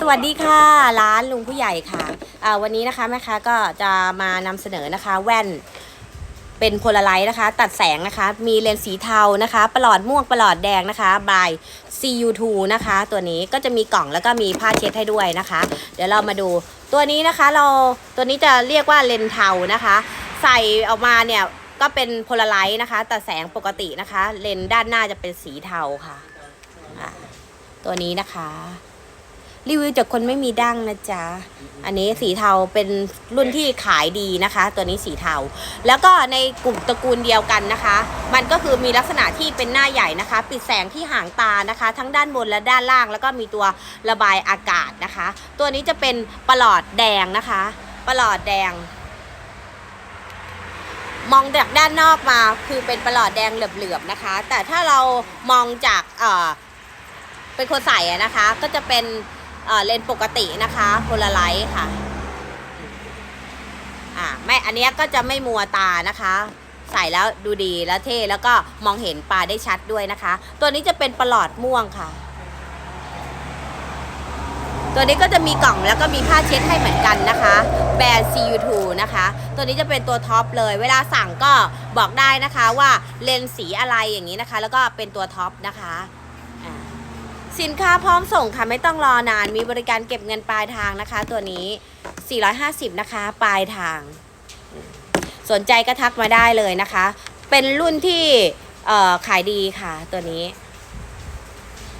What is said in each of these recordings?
สวัสดีค่ะร้านลุงผู้ใหญ่ค่ะวันนี้นะคะแม่ค้าก็จะมานำเสนอนะคะ แว่นเป็นโพลาไรต์นะคะ ตัดแสงนะคะ มีเลนส์สีเทานะคะประหลอดม่วงประหลอดแดงนะคะบาย CU2 นะคะ ตัวนี้ก็จะมีกล่องแล้วก็มีผ้าเช็ดให้ด้วยนะคะ เดี๋ยวเรามาดูตัวนี้นะคะเราตัวนี้จะเรียกว่าเลนส์เทานะคะ ใส่ออกมาเนี่ยก็เป็นโพลาไรต์นะคะ ตัดแสงปกตินะคะ เลนส์ด้านหน้าจะเป็นสีเทาค่ะ ตัวนี้นะคะ รีวิวจากคนไม่มีดั้งนะจ๊ะ อันนี้สีเทาเป็นรุ่นที่ขายดีนะคะ ตัวนี้สีเทา แล้วก็ในกลุ่มตระกูลเดียวกันนะคะ มันก็คือมีลักษณะที่เป็นหน้าใหญ่นะคะ ปิดแสงที่หางตานะคะ ทั้งด้านบนและด้านล่าง แล้วก็มีตัวระบายอากาศนะคะ ตัวนี้จะเป็นประหลอดแดงนะคะประหลอดแดงมองจากด้านนอกมาคือเป็นประหลอดแดงเหลือบๆนะคะ แต่ถ้าเรามองจาก เป็นคนใส่นะคะ ก็จะเป็นเลนส์ปกตินะคะโพลาไรต์ค่ะอ่าไม่อันนี้ก็จะไม่มัวตานะคะ ใส่แล้วดูดีแล้วเท่แล้วก็มองเห็นปลาได้ชัดด้วยนะคะ ตัวนี้จะเป็นประหลอดม่วงค่ะ ตัวนี้ก็จะมีกล่องแล้วก็มีผ้าเช็ดให้เหมือนกันนะคะ แบรนด์ CU2 นะคะ ตัวนี้จะเป็นตัวท็อปเลย เวลาสั่งก็บอกได้นะคะว่าเลนส์สีอะไรอย่างนี้นะคะ แล้วก็เป็นตัวท็อปนะคะ สินค้าพร้อมส่งค่ะไม่ต้องรอนานมีบริการเก็บเงินปลายทางนะคะ ตัวนี้ 450 นะคะ ปลายทาง สนใจก็ทักมาได้เลยนะคะ เป็นรุ่นที่ขายดีค่ะตัวนี้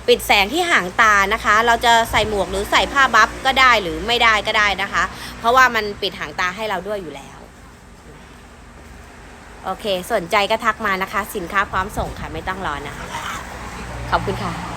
ปิดแสงที่หางตานะคะ เราจะใส่หมวกหรือใส่ผ้าบัฟก็ได้หรือไม่ได้ก็ได้นะคะ เพราะว่ามันปิดหางตาให้เราด้วยอยู่แล้ว โอเค สนใจก็ทักมานะคะ สินค้าพร้อมส่งค่ะไม่ต้องรอนานขอบคุณค่ะ